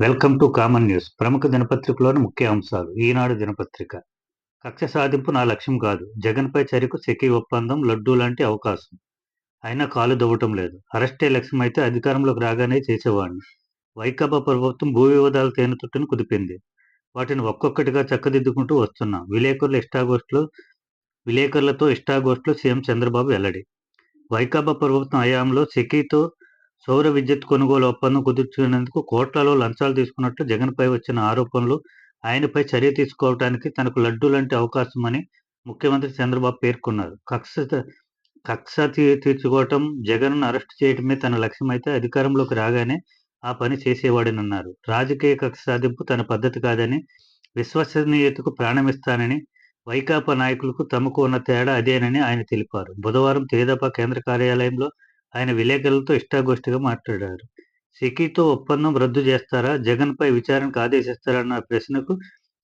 Welcome to common news. ప్రముఖ దినపత్రికలోని ముఖ్య అంశాలు. ఈనాడు దినపత్రిక. కక్ష సాధింపు నా లక్ష్యం కాదు. జగన్పై చర్యకు సెకీ ఒప్పందం లడ్డూ లాంటి అవకాశం. అయినా కాలు దవ్వటం లేదు. అరెస్టే లక్ష్యం అయితే అధికారంలోకి రాగానే చేసేవాడిని. వైకాపా ప్రభుత్వం భూ వివాదాల తేనెతుట్టును కుదిపింది. వాటిని ఒక్కొక్కటిగా చక్కదిద్దుకుంటూ వస్తున్నాం. విలేకరుల ఇష్టాగోష్ఠులు విలేకరులతో ఇష్టాగోష్ఠులు సీఎం చంద్రబాబు వెల్లడి. వైకాపా ప్రభుత్వం హయాంలో సెకీతో సౌర విద్యుత్ కొనుగోలు ఒప్పందం కుదుర్చుకునేందుకు కోట్లలో లంచాలు తీసుకున్నట్లు జగన్పై వచ్చిన ఆరోపణలు ఆయనపై చర్య తీసుకోవడానికి తనకు లడ్డు లాంటి అవకాశమని ముఖ్యమంత్రి చంద్రబాబు పేర్కొన్నారు. కక్ష కక్ష తీర్చుకోవటం జగన్ను అరెస్ట్ చేయడమే తన లక్ష్యమైతే అధికారంలోకి రాగానే ఆ పని చేసేవాడనన్నారు. రాజకీయ కక్ష సాధింపు తన పద్ధతి కాదని విశ్వసనీయతకు ప్రాణమిస్తానని వైకాపా నాయకులకు తమకు ఉన్న తేడా అదేనని ఆయన తెలిపారు. బుధవారం తేదపా కేంద్ర కార్యాలయంలో ఆయన విలేకరులతో ఇష్టాగోష్ఠిగా మాట్లాడారు. సెకీతో ఒప్పందం రద్దు చేస్తారా? జగన్పై విచారణకు ఆదేశిస్తారన్న ప్రశ్నకు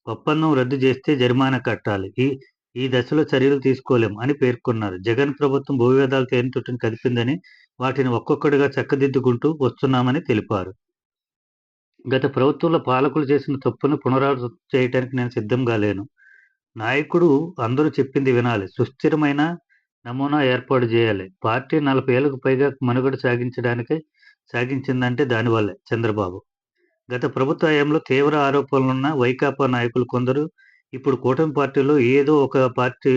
ఒప్పందం రద్దు చేస్తే జరిమానా కట్టాలి. ఈ ఈ దశలో చర్యలు తీసుకోలేం అని పేర్కొన్నారు. జగన్ ప్రభుత్వం భూ వివాదాలు తేనెతుట్టును కదిపిందని వాటిని ఒక్కొక్కటిగా చక్కదిద్దుకుంటూ వస్తున్నామని తెలిపారు. గత ప్రభుత్వంలో పాలకులు చేసిన తప్పును పునరావృతం చేయడానికి నేను సిద్ధంగా లేను. నాయకుడు అందరూ చెప్పింది వినాలి. సుస్థిరమైన నమూనా ఏర్పాటు చేయాలి. పార్టీ నలభై ఏళ్ళకు పైగా మనుగడ సాగించడానికి సాగించిందంటే దానివల్లే చంద్రబాబు. గత ప్రభుత్వ హయాంలో తీవ్ర ఆరోపణలున్న వైకాపా నాయకులు కొందరు ఇప్పుడు కూటమి పార్టీలో ఏదో ఒక పార్టీ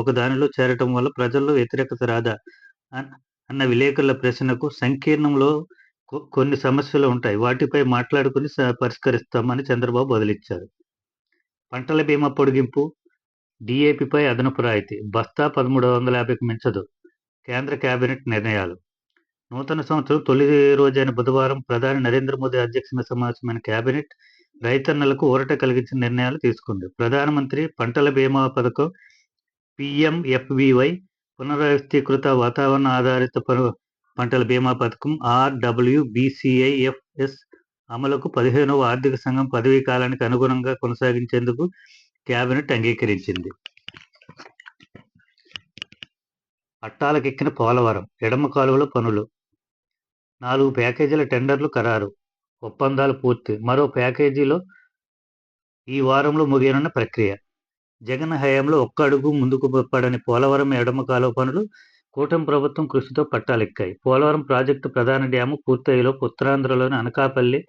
ఒక దానిలో చేరటం వల్ల ప్రజల్లో వ్యతిరేకత రాదా అన్న విలేకరుల ప్రశ్నకు సంకీర్ణంలో కొన్ని సమస్యలు ఉంటాయి. వాటిపై మాట్లాడుకుని పరిష్కరిస్తామని చంద్రబాబు బదిలిచ్చారు పంటల బీమా పొడిగింపు డిఏపిపై అదనపు రాయితీ. బస్తా పదమూడు వందల యాభైకి మించదు. కేంద్ర కేబినెట్ నిర్ణయాలు. నూతన సంవత్సరం తొలి రోజైన బుధవారం ప్రధాని నరేంద్ర మోదీ అధ్యక్షతన సమావేశమైన కేబినెట్ రైతన్నలకు ఊరట కలిగించిన నిర్ణయాలు తీసుకుంది. ప్రధానమంత్రి పంటల బీమా పథకం పిఎంఎఫ్వివై పునర్వ్యవస్థీకృత వాతావరణ ఆధారిత పంటల బీమా పథకం ఆర్డబ్ల్యూబిసిఐఎఫ్ఎస్ అమలుకు పదిహేనవ ఆర్థిక సంఘం పదవీ కాలానికి అనుగుణంగా కొనసాగించేందుకు క్యాబినెట్ అంగీకరించింది. పట్టాలకెక్కిన పోలవరం ఎడమ కాలువల పనులు. నాలుగు ప్యాకేజీల టెండర్లు ఖరారు. ఒప్పందాలు పూర్తి. మరో ప్యాకేజీలో ఈ వారంలో ముగియనున్న ప్రక్రియ. జగన్ హయాంలో ఒక్క అడుగు ముందుకు పడని పోలవరం ఎడమ కాలువ పనులు కూటమి ప్రభుత్వం కృషితో పట్టాలెక్కాయి. పోలవరం ప్రాజెక్టు ప్రధాన డ్యాము పూర్తయ్యేలోపు ఉత్తరాంధ్రలోని అనకాపల్లి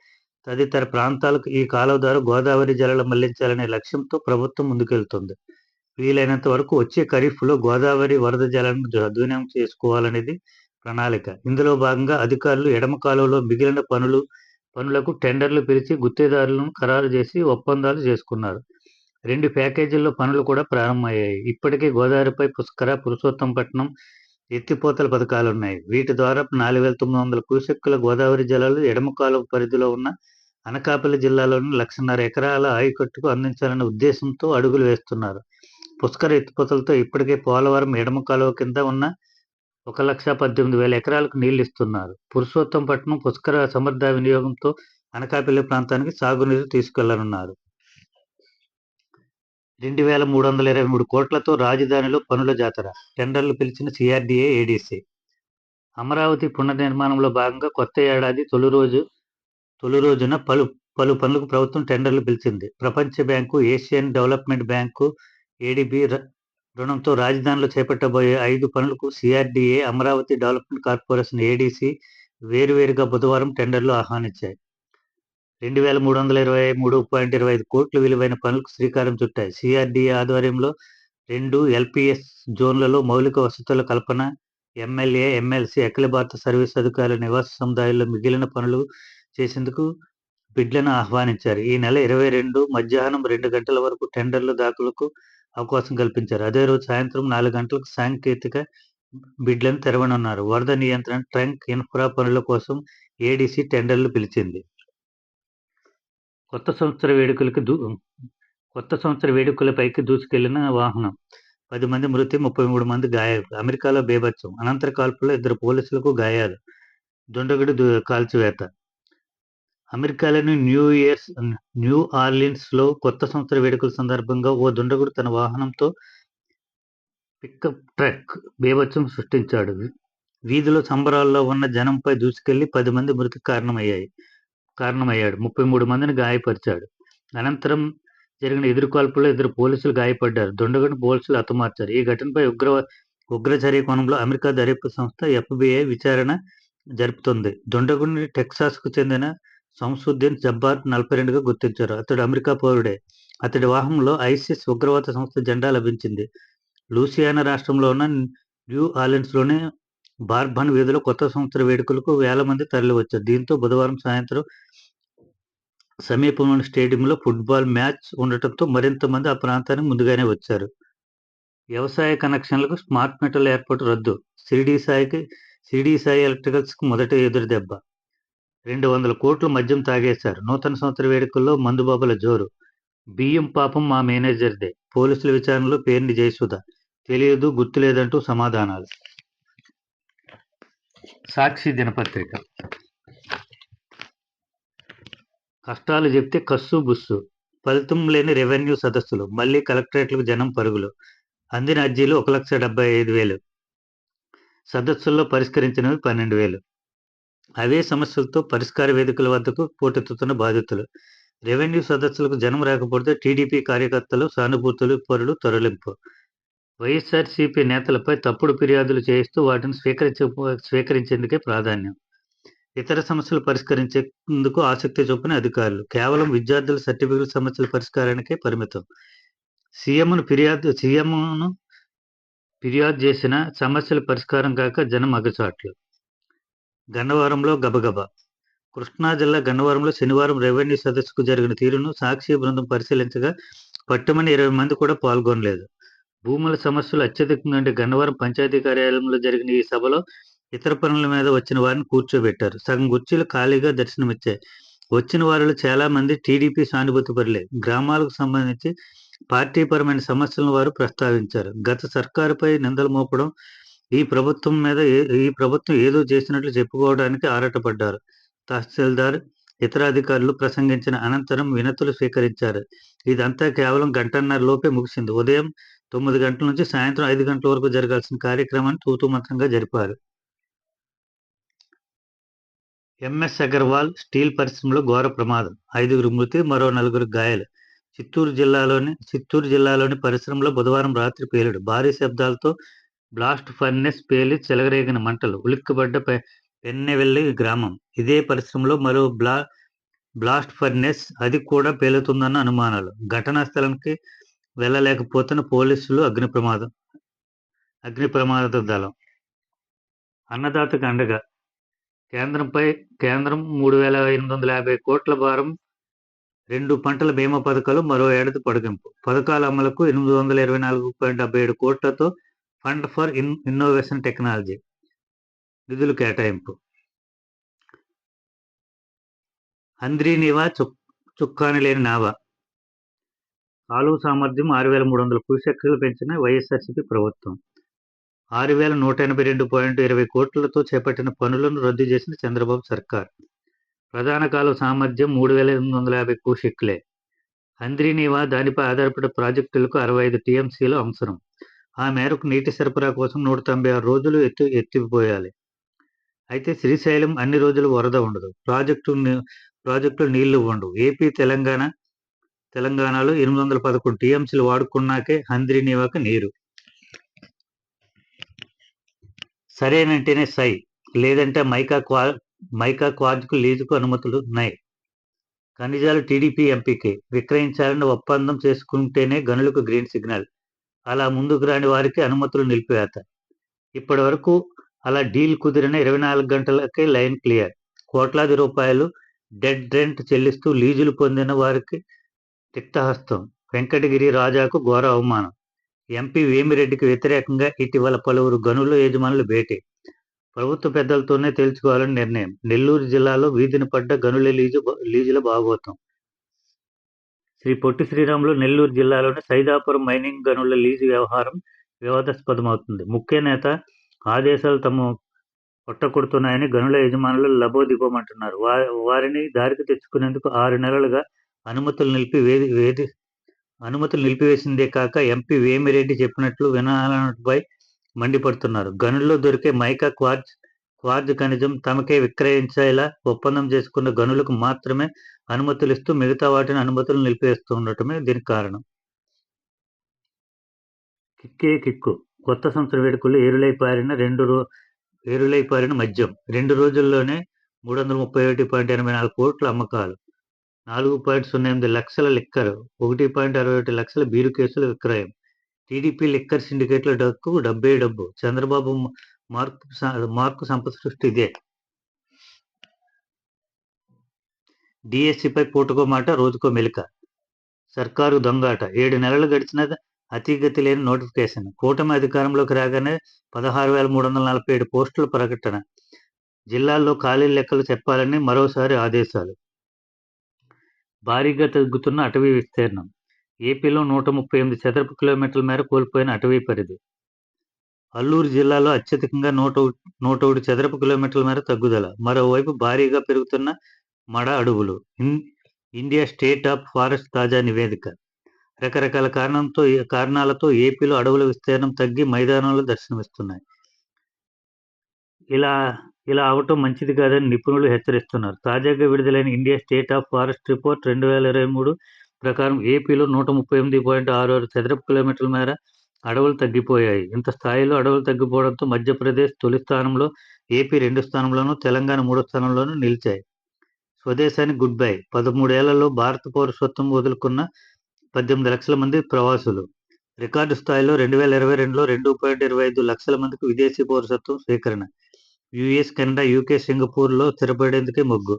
తదితర ప్రాంతాలకు ఈ కాలువ ద్వారా గోదావరి జలాలు మళ్ళించాలనే లక్ష్యంతో ప్రభుత్వం ముందుకెళ్తుంది. వీలైనంత వరకు వచ్చే ఖరీఫ్లో గోదావరి వరద జలాలను సద్వినియోగం చేసుకోవాలనేది ప్రణాళిక. ఇందులో భాగంగా అధికారులు ఎడమ కాలువలో మిగిలిన పనులు పనులకు టెండర్లు పిలిచి గుత్తేదారులను ఖరారు చేసి ఒప్పందాలు చేసుకున్నారు. రెండు ప్యాకేజీల్లో పనులు కూడా ప్రారంభమయ్యాయి. ఇప్పటికే గోదావరిపై పుష్కర పురుషోత్తంపట్నం ఎత్తిపోతల పథకాలు ఉన్నాయి వీటి ద్వారా నాలుగు వేల తొమ్మిది వందల క్యూసెక్కుల గోదావరి జలాలు ఎడమ కాలువ పరిధిలో ఉన్న అనకాపల్లి జిల్లాలోని లక్షన్నర ఎకరాల ఆయకట్టుకు అందించాలనే ఉద్దేశంతో అడుగులు వేస్తున్నారు. పుష్కర ఎత్తిపోతలతో ఇప్పటికే పోలవరం ఎడమ కాలువ కింద ఉన్న ఒక లక్ష పద్దెనిమిది వేల ఎకరాలకు నీళ్ళు ఇస్తున్నారు పురుషోత్తంపట్నం పుష్కర సమర్థ వినియోగంతో అనకాపల్లి ప్రాంతానికి సాగునీరు తీసుకెళ్ళనున్నారు. రెండు వేల మూడు వందల ఇరవై మూడు కోట్లతో రాజధానిలో పనుల జాతర టెండర్లు పిలిచిన సిఆర్డీఏ ఏడీసీ. అమరావతి పునర్నిర్మాణంలో భాగంగా కొత్త ఏడాది తొలి రోజు తొలి రోజున పలు పలు పనులకు ప్రభుత్వం టెండర్లు పిలిచింది. ప్రపంచ bank Asian development bank ADB రుణంతో రాజధానిలో చేపట్టబోయే ఐదు పనులకు CRDA Amaravati development corporation ADC వేరువేరుగా బుధవారం టెండర్లు ఆహ్వానించాయి. రెండు వేల మూడు వందల ఇరవై మూడు పాయింట్ ఇరవై ఐదు కోట్ల విలువైన పనులకు శ్రీకారం చుట్టాయి. సిఆర్డీఏ ఆధ్వర్యంలో రెండు ఎల్పిఎస్ జోన్లలో మౌలిక వసతుల కల్పన ఎమ్మెల్యే ఎమ్మెల్సీ అఖిల భారత సర్వీస్ అధికారుల నివాస సముదాయాల్లో మిగిలిన పనులు చేసేందుకు బిడ్లను ఆహ్వానించారు. ఈ నెల ఇరవై రెండు మధ్యాహ్నం రెండు గంటల వరకు టెండర్లు దాఖలకు అవకాశం కల్పించారు. అదే రోజు సాయంత్రం నాలుగు గంటలకు సాంకేతిక బిడ్లను తెరవనున్నారు. వరద నియంత్రణ ట్రంక్ ఇన్ఫ్రా పనుల కోసం ఏడీసీ టెండర్లు పిలిచింది. కొత్త సంవత్సర వేడుకలకు దూ కొత్త సంవత్సర వేడుకలపైకి దూసుకెళ్ళిన వాహనం. పది మంది మృతి ముప్పై మూడు మంది గాయాలు. అమెరికాలో బేభత్సం. అనంతర కాల్పుల్లో ఇద్దరు పోలీసులకు గాయాలు. దుండగుడు కాల్చివేత. అమెరికాలోని న్యూ ఇయర్స్ న్యూ ఆర్లిన్స్లో కొత్త సంవత్సర వేడుకల సందర్భంగా ఓ దుండగుడు తన వాహనంతో పికప్ ట్రక్ బీభత్సం సృష్టించాడు. వీధిలో సంబరాల్లో ఉన్న జనంపై దూసుకెళ్ళి పది మంది మృతికి కారణమయ్యాయి కారణమయ్యాడు. ముప్పై మూడు మందిని గాయపరిచాడు. అనంతరం జరిగిన ఎదురుకాల్పుల్లో ఇద్దరు పోలీసులు గాయపడ్డారు. దుండగుడిని పోలీసులు హతమార్చారు. ఈ ఘటనపై ఉగ్ర ఉగ్రచర్య కోణంలో అమెరికా దర్యాప్తు సంస్థ ఎఫ్బిఐ విచారణ జరుపుతుంది. దుండగుడిని టెక్సాస్కు చెందిన సంసుద్దీన్ జబ్బార్ నలభై రెండుగా గుర్తించారు. అతడు అమెరికా పౌరుడే. అతడి వాహనంలో ఐసిస్ ఉగ్రవాద సంస్థ జెండా లభించింది. లూసియానా రాష్ట్రంలో ఉన్న న్యూ ఆర్లిన్స్లోని బార్బన్ వీధిలో కొత్త సంవత్సర వేడుకలకు వేల మంది తరలివచ్చారు. దీంతో బుధవారం సాయంత్రం సమీపంలోని స్టేడియంలో ఫుట్బాల్ మ్యాచ్ ఉండటంతో మరింత మంది ఆ ప్రాంతానికి ముందుగానే వచ్చారు. వ్యవసాయ కనెక్షన్లకు స్మార్ట్ మీటర్ల ఏర్పాటు రద్దు. సిరిడి సాయికి సిరిడి సాయి ఎలక్ట్రికల్స్కి మొదటి ఎదురు దెబ్బ రెండు వందల కోట్లు మద్యం తాగేశారు. నూతన సంవత్సర వేడుకల్లో మందుబాబుల జోరు. బియ్యం పాపం మా మేనేజర్దే. పోలీసుల విచారణలో పేరుని జయసుధ. తెలియదు గుర్తులేదంటూ సమాధానాలు. సాక్షి దినపత్రిక. కష్టాలు చెప్తే కస్సు బుస్సు. ఫలితం లేని రెవెన్యూ సదస్సులు. మళ్ళీ కలెక్టరేట్లకు జనం పరుగులు. అందిన అర్జీలు ఒక లక్ష డెబ్బై ఐదు వేలు. సదస్సుల్లో పరిష్కరించినవి పన్నెండు వేలు. అవే సమస్యలతో పరిష్కార వేదికల వద్దకు పోటెత్తుతున్న బాధితులు. రెవెన్యూ సదస్సులకు జనం రాకపోతే టీడీపీ కార్యకర్తలు సానుభూతులు పరులు తరలింపు. వైఎస్ఆర్సీపీ నేతలపై తప్పుడు ఫిర్యాదులు చేయిస్తూ వాటిని స్వీకరించ స్వీకరించేందుకే ప్రాధాన్యం. ఇతర సమస్యలు పరిష్కరించేందుకు ఆసక్తి చూపిన అధికారులు. కేవలం విద్యార్థుల సర్టిఫికెట్ సమస్యల పరిష్కారానికే పరిమితం. సీఎంను ఫిర్యాదు సీఎంను ఫిర్యాదు చేసిన సమస్యల పరిష్కారం కాక జనం అగచాట్లు. గన్నవరంలో గబగబా. కృష్ణా జిల్లా గన్నవరంలో శనివారం రెవెన్యూ సదస్సుకు జరిగిన తీరును సాక్షి బృందం పరిశీలించగా పట్టుమని ఇరవై మంది కూడా పాల్గొనలేదు. భూముల సమస్యలు అత్యధికంగా ఉండే గన్నవరం పంచాయతీ కార్యాలయంలో జరిగిన ఈ సభలో ఇతర పనుల మీద వచ్చిన వారిని కూర్చోబెట్టారు. సగం కుర్చీలు ఖాళీగా దర్శనమిచ్చాయి వచ్చిన వారిలో చాలా మంది టీడీపీ సానుభూతి పరులే. గ్రామాలకు సంబంధించి పార్టీపరమైన సమస్యలను వారు ప్రస్తావించారు. గత సర్కారుపై నిందలు మోపడం ఈ ప్రభుత్వం మీద ఈ ప్రభుత్వం ఏదో చేసినట్లు చెప్పుకోవడానికి ఆరాటపడ్డారు. తహసీల్దార్ ఇతర అధికారులు ప్రసంగించిన అనంతరం వినతులు స్వీకరించారు. ఇదంతా కేవలం గంటన్నర లోపే ముగిసింది. ఉదయం తొమ్మిది గంటల నుంచి సాయంత్రం ఐదు గంటల వరకు జరగాల్సిన కార్యక్రమాన్ని తూతుమంత్రంగా జరిపారు. ఎంఎస్ అగర్వాల్ స్టీల్ పరిశ్రమలో ఘోర ప్రమాదం. ఐదుగురు మృతి మరో నలుగురు గాయాలు. చిత్తూరు జిల్లాలోని చిత్తూరు జిల్లాలోని పరిశ్రమలో బుధవారం రాత్రి పేలుడు. భారీ శబ్దాలతో బ్లాస్ట్ ఫర్నెస్ పేలి చెలగరేగిన మంటలు ఉలిక్కిపడ్డ పెన్నెవెల్లి గ్రామం. ఇదే పరిశ్రమలో మరో బ్లా బ్లాస్ట్ ఫర్నెస్ అది కూడా పేలుతుందన్న అనుమానాలు. ఘటనా స్థలానికి వెళ్ళలేకపోతున్న పోలీసులు అగ్ని ప్రమాదం అగ్ని ప్రమాద దళం. అన్నదాతకు అండగా. కేంద్రంపై కేంద్రం మూడు వేల ఎనిమిది వందల యాభై కోట్ల భారం రెండు పంటల బీమా పథకాలు మరో ఏడాది పొడిగింపు. పథకాల అమలుకు ఎనిమిది వందల ఇరవై నాలుగు పాయింట్ డెబ్బై ఏడు కోట్లతో fund for in innovation technology నిధులు కేటాయింపు. అంద్రీనివా చుక్ చుక్కాని లేని నావా. కాలువ సామర్థ్యం ఆరు వేల మూడు వందల క్యూసెక్లు పెంచిన వైఎస్ఆర్సీపీ ప్రభుత్వం. ఆరు వేల నూట ఎనభై రెండు పాయింట్ ఇరవై కోట్లతో చేపట్టిన పనులను రద్దు చేసిన చంద్రబాబు సర్కార్. ప్రధాన కాలువ సామర్థ్యం మూడు వేల ఎనిమిది వందల యాభై క్యూసెక్లే. అంద్రీనివా దానిపై ఆధారపడే ప్రాజెక్టులకు అరవై ఐదు టీఎంసీలు అవసరం. ఆ మేరకు నీటి సరఫరా కోసం నూట తొంభై ఆరు రోజులు ఎత్తు ఎత్తిపోయాలి. అయితే శ్రీశైలం అన్ని రోజులు వరద ఉండదు. ప్రాజెక్టు ప్రాజెక్టులు నీళ్ళు ఉండవు ఏపీ తెలంగాణ తెలంగాణలో ఎనిమిది వందల పదకొండు టీఎంసీలు వాడుకున్నాకే హంద్రీనివాక నీరు. సరేనంటేనే సై. లేదంటే మైకా క్వా మైకా క్వాజ్కు లీజుకు అనుమతులు ఉన్నాయి ఖనిజాలు టీడీపీ ఎంపీకి. విక్రయించాలని ఒప్పందం చేసుకుంటేనే గనులకు గ్రీన్ సిగ్నల్. అలా ముందుకు రాని వారికి అనుమతులు నిలిపివేత. ఇప్పటి వరకు అలా డీల్ కుదిరిన ఇరవై నాలుగు గంటలకే లైన్ క్లియర్. కోట్లాది రూపాయలు డెడ్ రెంట్ చెల్లిస్తూ లీజులు పొందిన వారికి తిక్తహస్తం. వెంకటగిరి రాజాకు ఘోర అవమానం. ఎంపీ వేమిరెడ్డికి వ్యతిరేకంగా ఇటీవల పలువురు గనుల యజమానులు భేటీ. ప్రభుత్వ పెద్దలతోనే తేల్చుకోవాలని నిర్ణయం. నెల్లూరు జిల్లాలో వీధిన పడ్డ గనుల లీజు లీజుల బాగోతాం. శ్రీ పొట్టి శ్రీరాములు నెల్లూరు జిల్లాలోని సైదాపురం మైనింగ్ గనుల లీజు వ్యవహారం వివాదాస్పదమవుతుంది. ముఖ్య నేత ఆదేశాలు తమ కొట్టకొడుతున్నాయని గనుల యజమానులు లబోదిబోమంటున్నారు. వా వారిని దారికి తెచ్చుకునేందుకు ఆరు నెలలుగా అనుమతులు నిలిపి వేది వేది అనుమతులు నిలిపివేసిందే కాక ఎంపీ వేమిరెడ్డి చెప్పినట్లు వినాలపై మండిపడుతున్నారు. గనుల్లో దొరికే మైకా క్వార్జ్ క్వార్జ్ ఖనిజం తమకే విక్రయించేలా ఒప్పందం చేసుకున్న గనులకు మాత్రమే అనుమతులు ఇస్తూ మిగతా వాటిని అనుమతులు నిలిపేస్తుండటమే దీనికి కారణం. కిక్కే కిక్కు. కొత్త సంవత్సర వేడుకలు ఏరులై పారిన రెండు రో ఏరులై పారిన మద్యం. రెండు రోజుల్లోనే మూడు వందల ముప్పై ఒకటి పాయింట్ ఎనభై నాలుగు కోట్ల అమ్మకాలు. నాలుగు పాయింట్ సున్నా ఎనిమిది లక్షల లిక్కర్. ఒకటి పాయింట్ అరవై ఒకటి లక్షల బీరు కేసుల విక్రయం. టీడీపీ లిక్కర్ సిండికేట్ల డక్కు డబ్బే డబ్బు. చంద్రబాబు మార్కు మార్కు సంపద సృష్టి ఇదే. డిఎస్సిపై పూటకో మాట రోజుకో మెలిక. సర్కారు దొంగాట. ఏడు నెలలు గడిచిన అతిగతి లేని నోటిఫికేషన్. కూటమి అధికారంలోకి రాగానే పదహారు వేల మూడు వందల నలభై ఏడు పోస్టుల ప్రకటన. జిల్లాల్లో ఖాళీ లెక్కలు చెప్పాలని మరోసారి ఆదేశాలు. భారీగా తగ్గుతున్న అటవీ విస్తీర్ణం. ఏపీలో నూట ముప్పై ఎనిమిది చదరపు కిలోమీటర్ల మేర కోల్పోయిన అటవీ పరిధి. అల్లూరు జిల్లాలో అత్యధికంగా నూట నూట ఒకటి చదరపు కిలోమీటర్ల మేర తగ్గుదల. మరోవైపు భారీగా పెరుగుతున్న మడ అడవులు ఇండియా స్టేట్ ఆఫ్ ఫారెస్ట్ తాజా నివేదిక. రకరకాల కారణంతో కారణాలతో ఏపీలో అడవుల విస్తీర్ణం తగ్గి మైదానాలు దర్శనమిస్తున్నాయి. ఇలా ఇలా అవటం మంచిది కాదని నిపుణులు హెచ్చరిస్తున్నారు. తాజాగా విడుదలైన India state of forest report రెండు వేల ఇరవై మూడు ప్రకారం ఏపీలో నూట ముప్పై ఎనిమిది పాయింట్ ఆరు ఆరు చదరపు కిలోమీటర్ల మేర అడవులు తగ్గిపోయాయి. ఇంత స్థాయిలో అడవులు తగ్గిపోవడంతో మధ్యప్రదేశ్ తొలి స్థానంలో ఏపీ రెండు స్థానంలోనూ తెలంగాణ మూడో స్థానంలోనూ నిలిచాయి. స్వదేశానికి గుడ్ బై పదమూడేళ్ళలో భారత పౌరసత్వం వదులుకున్న పద్దెనిమిది లక్షల మంది ప్రవాసులు. రికార్డు స్థాయిలో రెండు వేల ఇరవై రెండులో రెండు పాయింట్ ఇరవై ఐదు లక్షల మందికి విదేశీ పౌరసత్వం స్వీకరణ. యుఎస్ కెనడా యూకే సింగపూర్లో స్థిరపడేందుకే మొగ్గు.